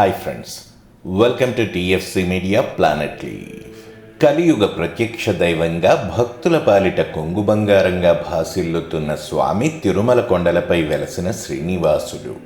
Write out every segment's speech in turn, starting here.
Hi friends welcome to TFC media planet live కలియుగ ప్రత్యక్ష దైవంగా భక్తుల పాలిట కొంగు బంగారంగా భాసిల్లుతున్న స్వామి తిరుమల కొండలపై వెలసిన శ్రీనివాసుడు.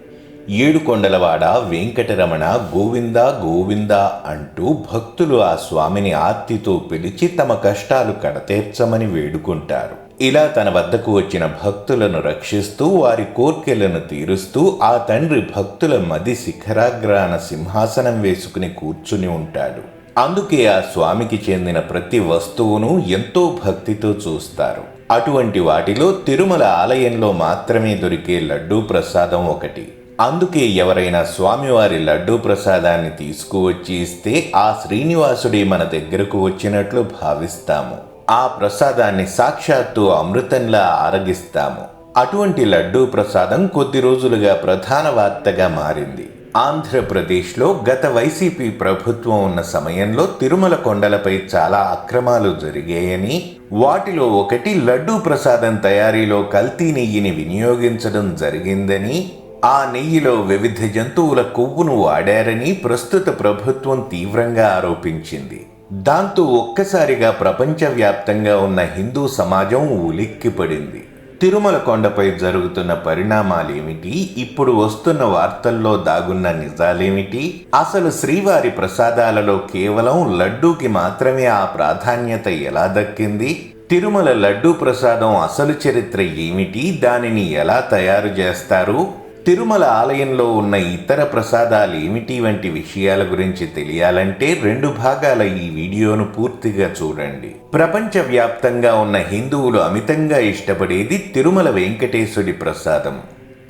ఏడు కొండలవాడ వెంకటరమణ గోవింద గోవింద అంటూ భక్తులు ఆ స్వామిని ఆర్తితో పిలిచి తమ కష్టాలు కడతీర్చమని వేడుకుంటారు. ఇలా తన వద్దకు వచ్చిన భక్తులను రక్షిస్తూ వారి కోర్కెలను తీరుస్తూ ఆ తండ్రి భక్తుల మది శిఖరాగ్రాన సింహాసనం వేసుకుని కూర్చుని ఉంటాడు. అందుకే ఆ స్వామికి చెందిన ప్రతి వస్తువును ఎంతో భక్తితో చూస్తారు. అటువంటి వాటిలో తిరుమల ఆలయంలో మాత్రమే దొరికే లడ్డూ ప్రసాదం ఒకటి. అందుకే ఎవరైనా స్వామివారి లడ్డూ ప్రసాదాన్ని తీసుకువచ్చి ఇస్తే ఆ శ్రీనివాసుడే మన దగ్గరకు వచ్చినట్లు భావిస్తాము. ఆ ప్రసాదాన్ని సాక్షాత్తు అమృతంలా ఆరగిస్తాము. అటువంటి లడ్డూ ప్రసాదం కొద్ది రోజులుగా ప్రధాన వార్తగా మారింది. ఆంధ్రప్రదేశ్లో గత వైసీపీ ప్రభుత్వం ఉన్న సమయంలో తిరుమల కొండలపై చాలా అక్రమాలు జరిగాయని వాటిలో ఒకటి లడ్డూ ప్రసాదం తయారీలో కల్తీ నెయ్యిని వినియోగించడం జరిగిందని ఆ నెయ్యిలో వివిధ జంతువుల కొవ్వును వాడారని ప్రస్తుత ప్రభుత్వం తీవ్రంగా ఆరోపించింది. దాంతో ఒక్కసారిగా ప్రపంచవ్యాప్తంగా ఉన్న హిందూ సమాజం ఉలిక్కిపడింది. తిరుమల కొండపై జరుగుతున్న పరిణామాలేమిటి? ఇప్పుడు వస్తున్న వార్తల్లో దాగున్న నిజాలేమిటి? అసలు శ్రీవారి ప్రసాదాలలో కేవలం లడ్డూకి మాత్రమే ఆ ప్రాధాన్యత ఎలా దక్కింది? తిరుమల లడ్డూ ప్రసాదం అసలు చరిత్ర ఏమిటి? దానిని ఎలా తయారు చేస్తారు? తిరుమల ఆలయంలో ఉన్న ఇతర ప్రసాదాలు ఏమిటి వంటి విషయాల గురించి తెలియాలంటే రెండు భాగాల ఈ వీడియోను పూర్తిగా చూడండి. ప్రపంచవ్యాప్తంగా ఉన్న హిందువులు అమితంగా ఇష్టపడేది తిరుమల వెంకటేశ్వరి ప్రసాదం.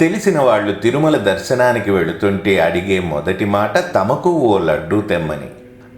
తెలిసిన వాళ్ళు తిరుమల దర్శనానికి వెళుతుంటే అడిగే మొదటి మాట తమకు ఓ లడ్డూ తెమ్మని.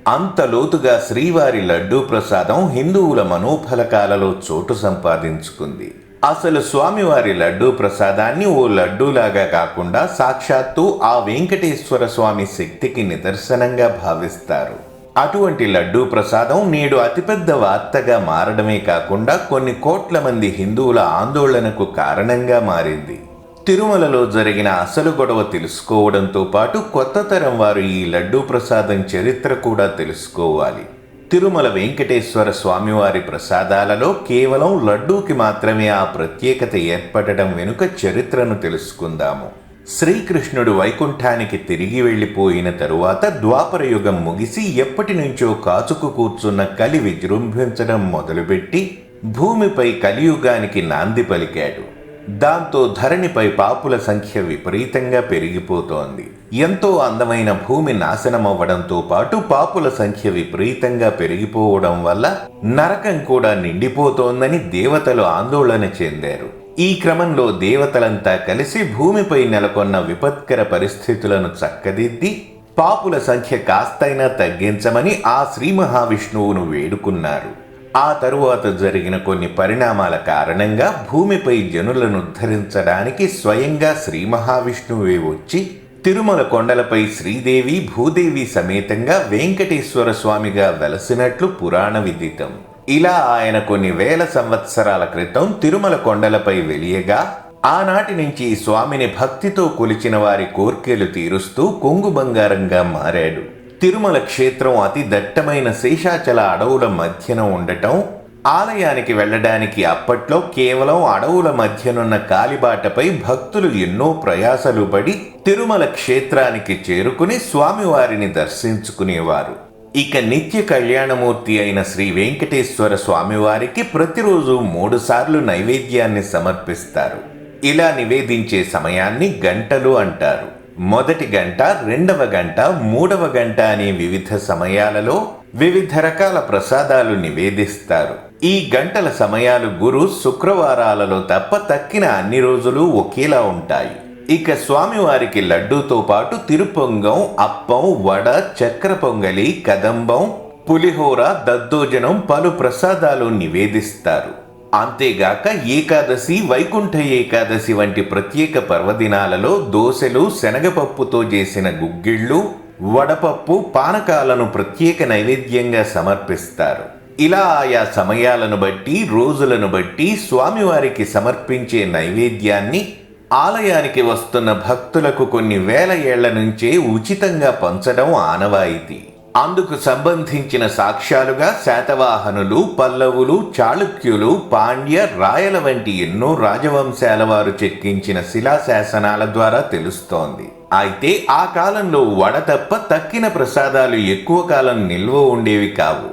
అంత లోతుగా శ్రీవారి లడ్డూ ప్రసాదం హిందువుల మనోఫలకాలలో చోటు సంపాదించుకుంది. అసలు స్వామివారి లడ్డూ ప్రసాదాన్ని ఓ లడ్డూలాగా కాకుండా సాక్షాత్తు ఆ వెంకటేశ్వర స్వామి శక్తికి నిదర్శనంగా భావిస్తారు. అటువంటి లడ్డూ ప్రసాదం నేడు అతిపెద్ద వార్తగా మారడమే కాకుండా కొన్ని కోట్ల మంది హిందువుల ఆందోళనకు కారణంగా మారింది. తిరుమలలో జరిగిన అసలు గొడవ తెలుసుకోవడంతో పాటు కొత్త తరం వారు ఈ లడ్డూ ప్రసాదం చరిత్ర కూడా తెలుసుకోవాలి. తిరుమల వెంకటేశ్వర స్వామివారి ప్రసాదాలలో కేవలం లడ్డూకి మాత్రమే ఆ ప్రత్యేకత ఏర్పడటం వెనుక చరిత్రను తెలుసుకుందాము. శ్రీకృష్ణుడు వైకుంఠానికి తిరిగి వెళ్ళిపోయిన తరువాత ద్వాపరయుగం ముగిసి ఎప్పటి నుంచో కాచుకు కూర్చున్న కలి విజృంభించడం మొదలుపెట్టి భూమిపై కలియుగానికి నాంది పలికాడు. దాంతో ధరణిపై పాపుల సంఖ్య విపరీతంగా పెరిగిపోతోంది. ఎంతో అందమైన భూమి నాశనమవ్వడంతో పాటు పాపుల సంఖ్య విపరీతంగా పెరిగిపోవడం వల్ల నరకం కూడా నిండిపోతోందని దేవతలు ఆందోళన చెందారు. ఈ క్రమంలో దేవతలంతా కలిసి భూమిపై నెలకొన్న విపత్కర పరిస్థితులను చక్కదిద్ది పాపుల సంఖ్య కాస్తైనా తగ్గించమని ఆ శ్రీ మహావిష్ణువును వేడుకున్నారు. ఆ తరువాత జరిగిన కొన్ని పరిణామాల కారణంగా భూమిపై జనులను ఉద్ధరించడానికి స్వయంగా శ్రీ మహావిష్ణువే వచ్చి తిరుమల కొండలపై శ్రీదేవి భూదేవి సమేతంగా వెంకటేశ్వర స్వామిగా వెలసినట్లు పురాణ విదితం. ఇలా ఆయన కొన్ని వేల సంవత్సరాల క్రితం తిరుమల కొండలపై వెలియగా ఆనాటి నుంచి స్వామిని భక్తితో కొలిచిన వారి కోర్కెలు తీరుస్తూ కొంగు బంగారంగా మారాడు. తిరుమల క్షేత్రం అతి దట్టమైన శేషాచల అడవుల మధ్యన ఉండటం ఆలయానికి వెళ్ళడానికి అప్పట్లో కేవలం అడవుల మధ్యనున్న కాలిబాటపై భక్తులు ఎన్నో ప్రయాసలు పడి తిరుమల క్షేత్రానికి చేరుకుని స్వామివారిని దర్శించుకునేవారు. ఇక నిత్య కళ్యాణమూర్తి అయిన శ్రీ వెంకటేశ్వర స్వామివారికి ప్రతిరోజు మూడు సార్లు నైవేద్యాన్ని సమర్పిస్తారు. ఇలా నివేదించే సమయాన్ని గంటలు అంటారు. మొదటి గంట రెండవ గంట మూడవ గంట అనే వివిధ సమయాలలో వివిధ రకాల ప్రసాదాలు నివేదిస్తారు. ఈ గంటల సమయాలు గురు శుక్రవారాలలో తప్ప తక్కిన అన్ని రోజులు ఒకేలా ఉంటాయి. ఇక స్వామివారికి లడ్డూతో పాటు తిరుపొంగం అప్పం వడ చక్ర పొంగలి కదంబం పులిహోర దద్దోజనం పలు ప్రసాదాలు నివేదిస్తారు. అంతేగాక ఏకాదశి వైకుంఠ ఏకాదశి వంటి ప్రత్యేక పర్వదినాలలో దోశలు శనగపప్పుతో చేసిన గుగ్గిళ్ళు వడపప్పు పానకాలను ప్రత్యేక నైవేద్యంగా సమర్పిస్తారు. ఇలా ఆయా సమయాలను బట్టి రోజులను బట్టి స్వామివారికి సమర్పించే నైవేద్యాన్ని ఆలయానికి వస్తున్న భక్తులకు కొన్ని వేల ఏళ్ళ నుంచే ఉచితంగా పంచడం ఆనవాయితీ. అందుకు సంబంధించిన సాక్ష్యాలుగా శాతవాహనులు పల్లవులు చాళుక్యులు పాండ్య రాయల వంటి ఎన్నో రాజవంశాల వారు చెక్కించిన శిలాశాసనాల ద్వారా తెలుస్తోంది. అయితే ఆ కాలంలో వడతప్ప తక్కిన ప్రసాదాలు ఎక్కువ కాలం నిల్వ ఉండేవి కావు.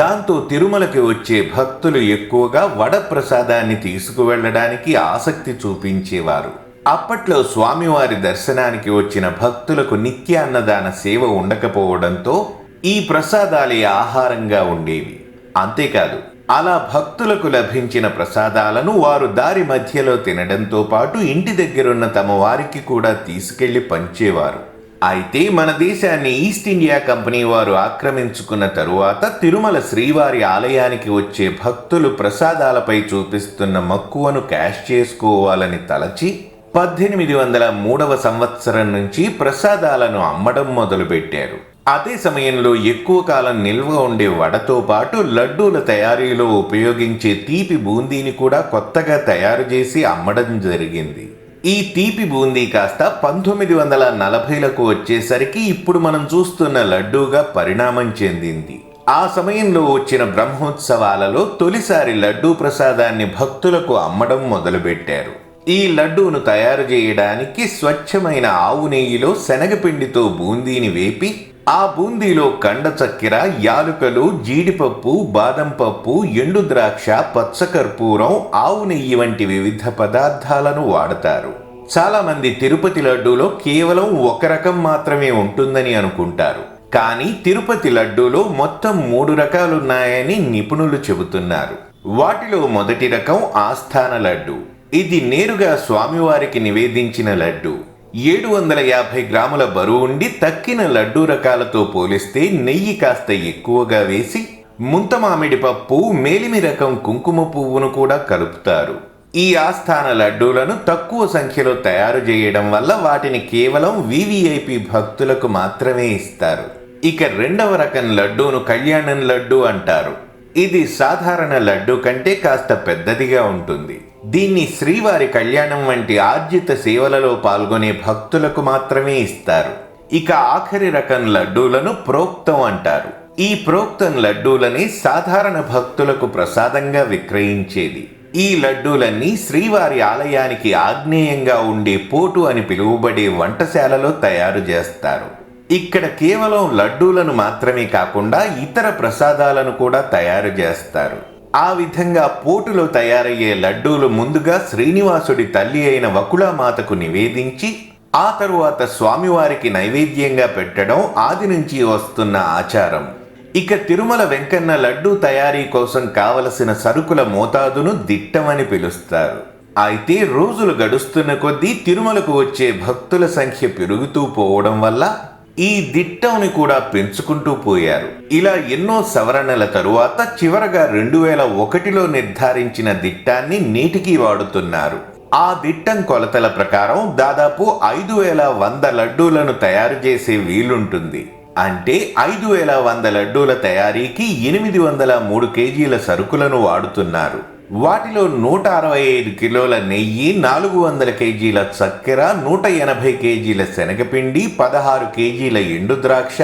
దాంతో తిరుమలకి వచ్చే భక్తులు ఎక్కువగా వడ ప్రసాదాన్ని తీసుకువెళ్ళడానికి ఆసక్తి చూపించేవారు. అప్పట్లో స్వామివారి దర్శనానికి వచ్చిన భక్తులకు నిత్య అన్నదాన సేవ ఉండకపోవడంతో ఈ ప్రసాదాలే ఆహారంగా ఉండేవి. అంతేకాదు అలా భక్తులకు లభించిన ప్రసాదాలను వారు దారి మధ్యలో తినడంతో పాటు ఇంటి దగ్గరున్న తమ వారికి కూడా తీసుకెళ్ళి పంచేవారు. అయితే మన దేశాన్ని ఈస్ట్ ఇండియా కంపెనీ వారు ఆక్రమించుకున్న తరువాత తిరుమల శ్రీవారి ఆలయానికి వచ్చే భక్తులు ప్రసాదాలపై చూపిస్తున్న మక్కువను క్యాష్ చేసుకోవాలని తలచి పద్దెనిమిది వందల మూడవ సంవత్సరం నుంచి ప్రసాదాలను అమ్మడం మొదలుపెట్టారు. అదే సమయంలో ఎక్కువ కాలం నిల్వ ఉండే వడతో పాటు లడ్డూల తయారీలో ఉపయోగించే తీపి బూందీని కూడా కొత్తగా తయారు చేసి అమ్మడం జరిగింది. ఈ తీపి బూందీ కాస్త పంతొమ్మిది వందల నలభైలకు వచ్చేసరికి ఇప్పుడు మనం చూస్తున్న లడ్డూగా పరిణామం చెందింది. ఆ సమయంలో వచ్చిన బ్రహ్మోత్సవాలలో తొలిసారి లడ్డూ ప్రసాదాన్ని భక్తులకు అమ్మడం మొదలుపెట్టారు. ఈ లడ్డూను తయారు చేయడానికి స్వచ్ఛమైన ఆవు నెయ్యిలో శనగపిండితో బూందీని వేపి ఆ బూందీలో కండ చక్కెర యాలుకలు జీడిపప్పు బాదం పప్పు ఎండు ద్రాక్ష పచ్చకర్పూరం ఆవు నెయ్యి వంటి వివిధ పదార్థాలను వాడతారు. చాలామంది తిరుపతి లడ్డూలో కేవలం ఒక రకం మాత్రమే ఉంటుందని అనుకుంటారు. కానీ తిరుపతి లడ్డూలో మొత్తం మూడు రకాలున్నాయని నిపుణులు చెబుతున్నారు. వాటిలో మొదటి రకం ఆస్థాన లడ్డు. ఇది నేరుగా స్వామివారికి నివేదించిన లడ్డు. ఏడు వందల యాభై గ్రాముల బరువు ఉండి తక్కిన లడ్డూ రకాలతో పోలిస్తే నెయ్యి కాస్త ఎక్కువగా వేసి ముంత మామిడి పప్పు మేలిమి రకం కుంకుమ పువ్వును కూడా కలుపుతారు. ఈ ఆస్థాన లడ్డూలను తక్కువ సంఖ్యలో తయారు చేయడం వల్ల వాటిని కేవలం వివిఐపి భక్తులకు మాత్రమే ఇస్తారు. ఇక రెండవ రకం లడ్డూను కళ్యాణం లడ్డు అంటారు. ఇది సాధారణ లడ్డు కంటే కాస్త పెద్దదిగా ఉంటుంది. దీన్ని శ్రీవారి కళ్యాణం వంటి ఆర్జిత సేవలలో పాల్గొనే భక్తులకు మాత్రమే ఇస్తారు. ఇక ఆఖరి రకం లడ్డూలను ప్రోక్తం అంటారు. ఈ ప్రోక్తం లడ్డూలని సాధారణ భక్తులకు ప్రసాదంగా విక్రయించేది. ఈ లడ్డూలన్నీ శ్రీవారి ఆలయానికి ఆగ్నేయంగా ఉండే పోటు అని పిలువబడే వంటశాలలో తయారు చేస్తారు. ఇక్కడ కేవలం లడ్డూలను మాత్రమే కాకుండా ఇతర ప్రసాదాలను కూడా తయారు చేస్తారు. ఆ విధంగా పోటులో తయారయ్యే లడ్డూలు ముందుగా శ్రీనివాసుడి తల్లి అయిన వకుళామాతకు నివేదించి ఆ తరువాత స్వామివారికి నైవేద్యంగా పెట్టడం ఆది నుంచి వస్తున్న ఆచారం. ఇక తిరుమల వెంకన్న లడ్డూ తయారీ కోసం కావలసిన సరుకుల మోతాదును దిట్టమని పిలుస్తారు. అయితే రోజులు గడుస్తున్న కొద్దీ తిరుమలకు వచ్చే భక్తుల సంఖ్య పెరుగుతూ పోవడం వల్ల ఈ దిట్టంని కూడా పెంచుకుంటూ పోయారు. ఇలా ఎన్నో సవరణల తరువాత చివరగా రెండు వేల ఒకటిలో నిర్ధారించిన దిట్టాన్ని నేటికి వాడుతున్నారు. ఆ దిట్టం కొలతల ప్రకారం దాదాపు ఐదు వేల వంద లడ్డూలను తయారు చేసే వీలుంటుంది. అంటే ఐదు వేల వంద లడ్డూల తయారీకి ఎనిమిది వందల మూడు కేజీల సరుకులను వాడుతున్నారు. వాటిలో నూట అరవై ఐదు కిలోల నెయ్యి నాలుగు వందల కేజీల చక్కెర నూట ఎనభై కేజీల శనగపిండి పదహారు కేజీల ఎండు ద్రాక్ష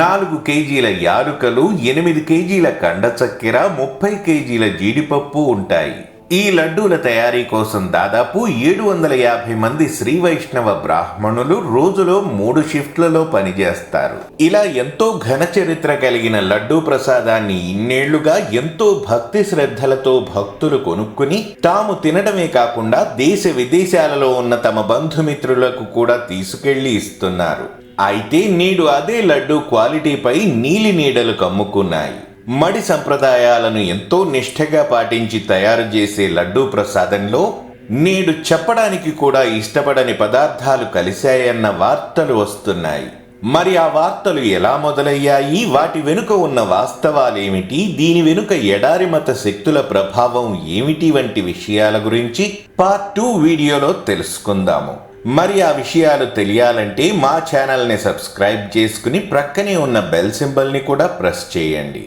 నాలుగు కేజీల యాలుకలు ఎనిమిది కేజీల కండ చక్కెర ముప్పై కేజీల జీడిపప్పు ఉంటాయి. ఈ లడ్డూల తయారీ కోసం దాదాపు ఏడు వందల యాభై మంది శ్రీ వైష్ణవ బ్రాహ్మణులు రోజులో మూడు షిఫ్ట్లలో పనిచేస్తారు. ఇలా ఎంతో ఘన చరిత్ర కలిగిన లడ్డూ ప్రసాదాన్ని ఇన్నేళ్ళుగా ఎంతో భక్తి శ్రద్ధలతో భక్తులు కొనుక్కుని తాము తినడమే కాకుండా దేశ విదేశాలలో ఉన్న తమ బంధుమిత్రులకు కూడా తీసుకెళ్ళి ఇస్తున్నారు. అయితే నేడు అదే లడ్డూ క్వాలిటీపై నీలి నీడలు కమ్ముకున్నాయి. మడి సంప్రదాయాలను ఎంతో నిష్ఠగా పాటించి తయారు చేసే లడ్డూ ప్రసాదంలో నేడు చెప్పడానికి కూడా ఇష్టపడని పదార్థాలు కలిశాయన్న వార్తలు వస్తున్నాయి. మరి ఆ వార్తలు ఎలా మొదలయ్యాయి? వాటి వెనుక ఉన్న వాస్తవాలేమిటి? దీని వెనుక ఎడారి మత శక్తుల ప్రభావం ఏమిటి? వంటి విషయాల గురించి పార్ట్ టూ వీడియోలో తెలుసుకుందాము. మరి ఆ విషయాలు తెలియాలంటే మా ఛానల్ని సబ్స్క్రైబ్ చేసుకుని ప్రక్కనే ఉన్న బెల్ సింబల్ని కూడా ప్రెస్ చేయండి.